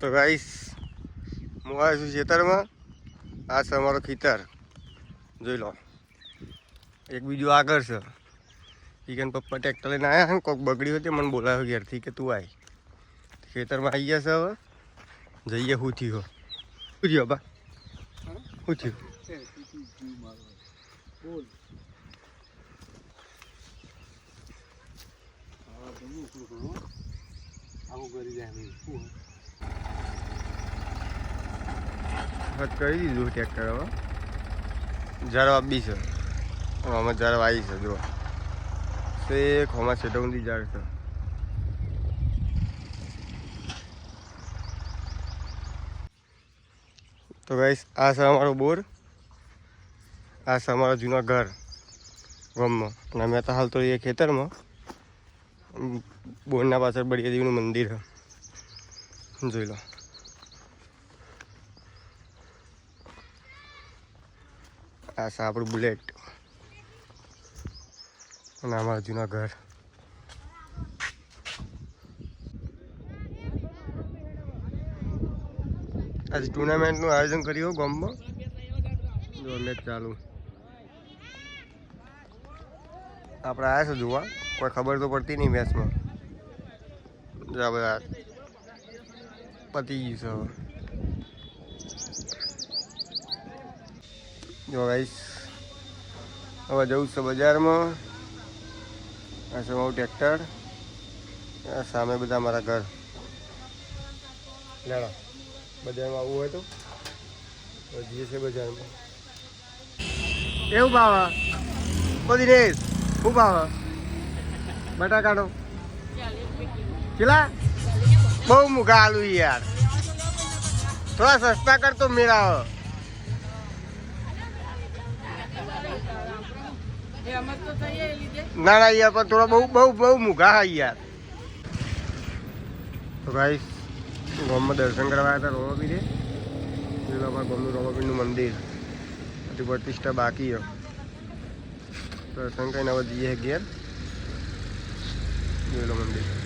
તો ગાઈસ હું આવ્યો છું ખેતરમાં. આ છે અમારો ખેતર. જોઈ લો. એક બીજું આગળ છે. ચિકન પપ્પા ટ્રેક્ટર લઈને આવ્યા ને કોઈક બગડી હતી, મને બોલાવ્યો ઘેરથી કે તું આવી ખેતરમાં આવી ગયા છે હવે. જઈએ શું થયો. શું થયો બા શું થયું? આવું કરી દીધું ટ્રેક્ટર હવે. ઝાડવા બી છે. આમાં ઝાડવા આવી છે જો શેખ ખોમાં છેટવંદી ઝાડ છે. તો ભાઈ આ છે અમારો બોર. આ છે અમારો જૂના ઘર ગામમાં. અને અમે તો હાલ તો એ ખેતરમાં બોરના પાછળ બળિયા મંદિર છે. જોઈ લો. આ છે આપણું બુલેટ. અને અમારા જૂના ઘર. આજે ટુર્નામેન્ટનું આયોજન કર્યું ગામમાં. જો મેચ ચાલુ. આપણે આવ્યા છે જોવા. કોઈ ખબર તો પડતી નહીં મેચમાં. જો બધા પતી ગયું છે જો ગાઈસ હવે જવું છે બજારમાં. આ છે મારું ટ્રેક્ટર સામે બધા મારા ઘર. લેણા. બજારમાં આવવું હોય તો. જઈએ છે બજારમાં. એવું ભાવ? બધી રેસ. શું ભાવ? બટાકાનો કેટલા? બહુ મૂકા આલુ યાર. થોડા સસ્તા કરતો મેળાવો ના ના યાર પણ થોડા બહુ બહુ બહુ મૂઘા હા યાર. તો ગાઈસ ગામમાં દર્શન કરવા આવ્યા હતા રોમાપીરે. એ લોકો ગામનું રોમાપીરનું મંદિર. હજી પ્રતિષ્ઠા બાકી દર્શન કરીને હવે જઈએ ઘેર. જોઈ મંદિર.